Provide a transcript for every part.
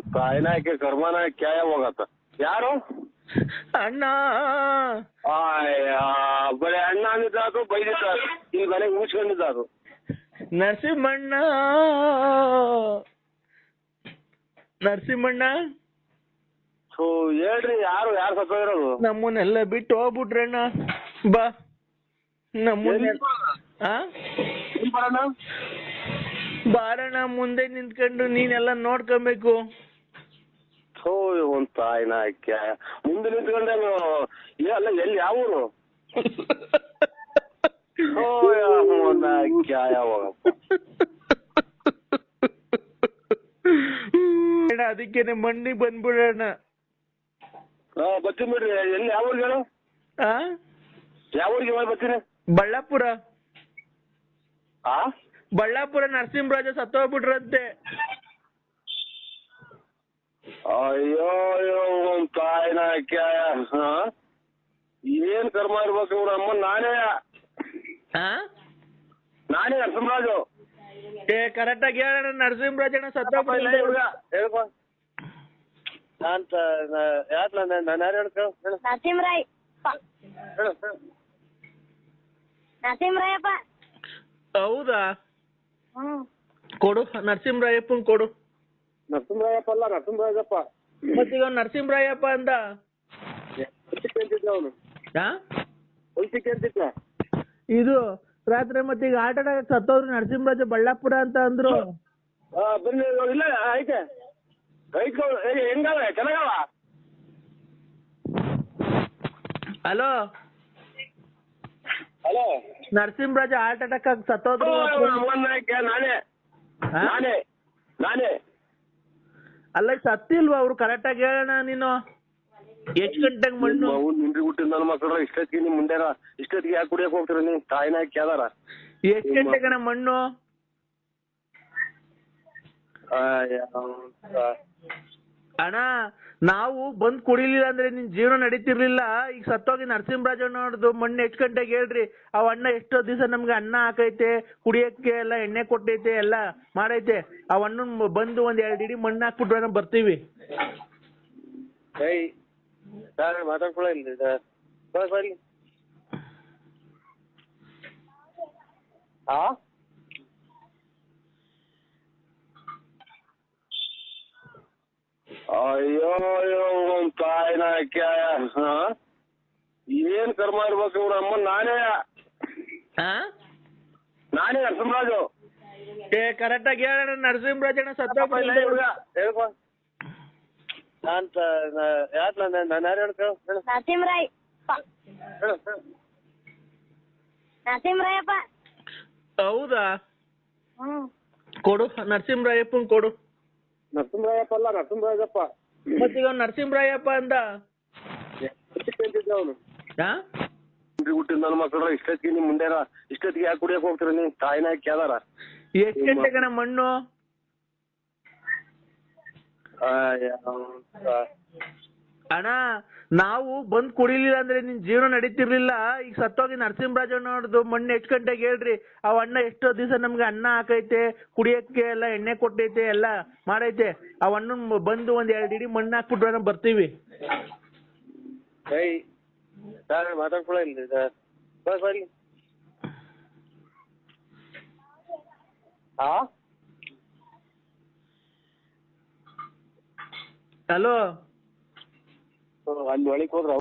ತಾಯಿನಾಯ್ಕೆ ಕರ್ಮನ ಕ್ಯಾಯ ಹೋಗತ್ತ. ಯಾರು? ಅಣ್ಣ. ಬರೀ ಅಣ್ಣ ಅಂದಿದ್ದಾದ್ರು ಬೈದಿದ್ದಾರು ಈ ಮನೆಗೆ ಮುಚ್ಕೊಂಡಿದ್ದಾತು ನರಸಿಂಹಣ್ಣ. ನರಸಿಂಹಣ್ಣ. ಸೊ ಹೇಳ್ರಿ ಯಾರು ಯಾರು ಸತ್ತೋಗಿರೋದು? ನಮ್ಮನ್ನೆಲ್ಲ ಬಿಟ್ಟು ಹೋಗ್ಬಿಟ್ರಣ್ಣ ಬಾ. ನಮ್ಮನ್ನ ಬಾರಣ್ಣ ಮುಂದೆ ನಿಂತ್ಕೊಂಡು ನೀನೆಲ್ಲ ನೋಡ್ಕೊಬೇಕು. ಥೋ ಒಂದ್ ತಾಯಿನಾಯ್ಕೆ ಮುಂದೆ ನಿಂತ್ಕೊಂಡೆ ಅಲ್ಲ. ಎಲ್ಲಿ ಯಾವ ಊರು? ಅದಕ್ಕೇನೆ ಮಣ್ಣಿಗೆ ಬಂದ್ಬಿಡೋಣ. ಆ ಬರ್ತೀನಿ ಬಿಡ್ರಿ. ಎಲ್ಲಿ ಯಾವ ಊರಿಗೆ ಹೇಳು? ಆ? ಯಾವ ಊರಿಗೆ ಬರ್ತೀನಿ? ಬಳ್ಳಾಪುರ. ಆ? ಬಳ್ಳಾಪುರ ನರಸಿಂಹರಾಜ ಸತ್ತೋಗ್ಬಿಟ್ರಂತೆ. ಅಯ್ಯೋ ಅಯ್ಯೋ ಒಂದ್ ತಾಯಿನ ಹಾ? ಏನ್ ಕರ್ಮ ಇರ್ಬೇಕು ಇವ್ರ? ಅಮ್ಮ ನಾನೇ. ಆ ನಾನೇ ನರಸಿಂಹರಾಜು. ಏ ಕರೆಕ್ಟ್ ಆಗಿ ಹೇಳಣ್ಣ ನರಸಿಂಹರಾಜಣ್ಣ ಇಲ್ಲ ಸತ್ತೋಗ್ಬಿಟ್ರಂತೆ ಇವ್ಗ, ಹೇಳ್ಕೊ. ನಾನ್ ಯಾಕ್ ನಾನ್ ನಾನು ಯಾರು ಹೇಳ್ಕೊ ಹೇಳು. ನರಸಿಂಹರಾಯ್. ಹೇಳು. ನರಸಿಂಹರಾಯಪ್ಪ. ಹೌದಾ? ಕೊಡು ನರಸಿಂಹರಾಯಪ್ಪನ್ ಕೊಡು. ನರಸಿಂಹರಾಯಪ್ಪ ಅಲ್ಲ ನರಸಿಂಹರಾಜಪ್ಪ ಮತ್ತೀಗ ನರಸಿಂಹರಾಯಪ್ಪ ಅಂದ? ಅವನು. ಹಾ ಹೊಲ್ಸಿಕ್ಕೆ ಅಂತಿದ್ದ ಇದು ರಾತ್ರಿ ಮತ್ತೆ ಈಗ ಆಟ ಆಡಕ್ ಸತ್ತೋದ್ರು ನರಸಿಂಹರಾಜ ಬಳ್ಳಾಪುರ ಅಂತ ಅಂದ್ರು. ಆ, ಬನ್ನಿ ಇವ್ರು ಇಲ್ಲ ಐತೆ ಐತೆ ಹೆಂಗವ ಚೆನ್ನಾಗವ? Hello? Hello? Narasimharaja heart attack ಆಗಿ ಸತ್ತೋದ್ರು ನಾನೇ? ನಾನೇ. ನಾನೇ. ಅಲ್ಲ ಸತ್ತಿಲ್ವಾ ಅವ್ರು ಕರೆಕ್ಟ್ ಆಗಿ ಹೇಳೋಣ ನೀನು. ಎಷ್ಟ್ ಗಂಟೆಗೆ ಮಣ್ಣು? ಅವ್ನು ನಿಂದ್ರಿ ಬಿಟ್ಟಿಲ್ಲ ನನ್ನ ಮಕ್ಕಳ ಇಷ್ಟೊತ್ತಿಗೆ ನಿಮ್ ಮುಂದೆ ಇಷ್ಟೊತ್ತಿಗೆ ಯಾಕೆ ಕುಡಿಯಕ್ ಹೋಗ್ತೀರ? ನೀನ್ ತಾಯಿನಾಯ್ಕೆ ಕೇಳಾರ ಎಷ್ಟ್ ಗಂಟೆಗಣ ಮಣ್ಣು? ಅಣ್ಣ, ನಾವು ಬಂದ್ ಕುಡಿಲಿಲ್ಲ ಅಂದ್ರೆ ನಿನ್ ಜೀವನ ನಡೀತಿರ್ಲಿಲ್ಲ. ಈಗ ಸತ್ತೋಗಿ ನರಸಿಂಹರಾಜ ನೋಡ್ದು ಮಣ್ಣು ಎಷ್ಟ್ ಗಂಟೆಗೆ ಹೇಳ್ರಿ? ಅವ್ ಅಣ್ಣ ಎಷ್ಟೋ ದಿವಸ ನಮ್ಗೆ ಅನ್ನ ಹಾಕೈತೆ ಕುಡಿಯಕ್ಕೆ ಎಲ್ಲ ಎಣ್ಣೆ ಕೊಟ್ಟೈತೆ, ಎಲ್ಲ ಮಾಡೈತೆ. ಅವ್ ಅಣ್ಣನ್ ಬಂದು ಒಂದ್ ಎರಡ್ ಇಡೀ ಮಣ್ಣು ಹಾಕ್ಬಿಟ್ರೆ ಬರ್ತೀವಿ. ಏಯ್ ಅಯ್ಯೋ ಅಯ್ಯೋ ಒಂದ್ ತಾಯಿನ ಹಾ? ಏನ್ ಕರ್ಮ ಇರ್ಬೇಕು ಇವ್ರ ಅಮ್ಮ? ನಾನೇ. ಆ ನಾನೇ ನರಸಿಂಹರಾಜು. ಏ ಕರೆಕ್ಟ್ ಆಗಿ ಹೇಳೋಣ ನರಸಿಂಹರಾಜಣ್ಣ ಸತ್ತೋಗ್ಬಿಟ್ರು ಇವ್ಗ, ಹೇಳ್ಕೊ ನಾನ್ ಯಾಕೆ ನಾನು ನಾನು ಯಾರು ಹೇಳ್ಕೊ ಹೇಳು. ನರಸಿಂಹರಾಯ್. ಹೇಳು ಹೇಳು. ನರಸಿಂಹರಾಯಪ್ಪ. ಹೌದಾ? ಕೊಡು ನರಸಿಂಹರಾಯಪ್ಪನ್ ಕೊಡು. ನರಸಿಂಹರಾಯಪ್ಪ ಅಲ್ಲ ನರಸಿಂಹರಾಜಪ್ಪ ಮತ್ತೀಗ ಅವ್ನ್ ನರಸಿಂಹರಾಯಪ್ಪ ಅಂದ ಹೊಲ್ಸಿಕ್ಕೆ ಅಂತಿದ್ದ ಅವನು ಆ? ಹುಟ್ಟಿದ ನನ್ನ ಮಕ್ಕಳ ಇಷ್ಟೊತ್ತಿಗೆ ನಿಮ್ ಮುಂದೆ ಇಷ್ಟೊತ್ತಿಗೆ ಯಾಕೆ ಕುಡಿಯಕ್ ಹೋಗ್ತೀರ ನೀವ್ ತಾಯಿನಾಯ್ಕೆ ಯಾವ್ದಾರ ಎಷ್ಟ್ ಗಂಟೆಗಣ ಮಣ್ಣು ಅಣ್ಣ ನಾವು ಬಂದ್ ಕುಡಿಲಿಲ್ಲ ಅಂದ್ರೆ ನಿನ್ ಜೀವನ ನಡೀತಿರ್ಲಿಲ್ಲ. ಈಗ ಸತ್ತೋಗಿ ನರಸಿಂಹರಾಜ ಅವ್ರದ್ದು ಮಣ್ಣು ಎಷ್ಟ್ ಗಂಟೆಗೆ ಹೇಳ್ರಿ ಅವ್ ಅಣ್ಣ ಎಷ್ಟೋ ದಿವಸ ನಮ್ಗೆ ಅನ್ನ ಹಾಕೈತೆ ಕುಡಿಯಕ್ಕೆ ಎಲ್ಲ ಎಣ್ಣೆ ಕೊಟ್ಟೈತೆ ಎಲ್ಲ ಮಾಡೈತೆ. ಅವ್ ಅಣ್ಣನ್ ಬಂದು ಒಂದ್ ಎರಡ್ ಇಡೀ ಮಣ್ಣು ಹಾಕ್ಬಿಟ್ರೆ ಬರ್ತೀವಿ. ಹಲೋ. ಅಲ್ಲಿ ಒಳಗೆ ಹೋದ್ರ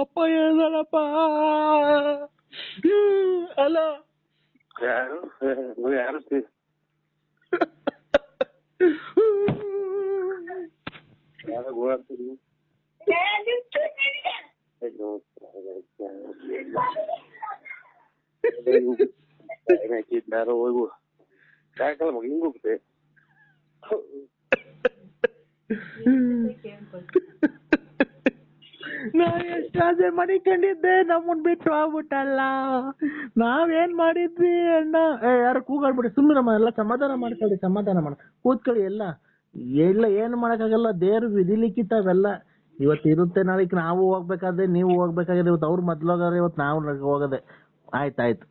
ಅಪ್ಪ ಹೇಳ್ದಲ್ಲಪ್ಪ ಅಲ್ಲ ಯಾರು? ನೀವು ಯಾರು ಸಿ- ಯಾರೋ ಎಷ್ಟ್ ರಾಜೆ ಮನಿಕೊಂಡಿದ್ದೆ ನಮ್ಮನ್ ಬಿಟ್ಟು ಹೋಗ್ಬಿಟ್ಟಲ್ಲ. ನಾವೇನ್ ಮಾಡಿದ್ವಿ ಅಣ್ಣ? ಏ, ಯಾರು ಕೂಗಾಡ್ಬಿಡಿ ಸುಮ್ಮನೆ ನಮ್ಮ ಎಲ್ಲ ಸಮಾಧಾನ ಮಾಡ್ಕೊಳ್ಳಿ, ಸಮಾಧಾನ ಮಾಡ ಕೂತ್ಕೊಳ್ಳಿ ಎಲ್ಲ. ಎಲ್ಲ ಏನು ಮಾಡಕ್ಕಾಗಲ್ಲ, ದೇವ್ರು ವಿಧಿ ಲಿಖಿತ ಅವೆಲ್ಲ. ಇವತ್ತು ಇರುತ್ತೆ ನಾಳೆ ನಾವು ಹೋಗ್ಬೇಕಾದ್ರೆ, ನೀವು ಹೋಗ್ಬೇಕಾಗಿದೆ ಇವತ್ತು ಅವ್ರು ಮೊದ್ಲು ಹೋಗಾರೆ, ಇವತ್ತು ನಾವು ಹೋಗದೆ. ಆಯ್ತಾಯ್ತು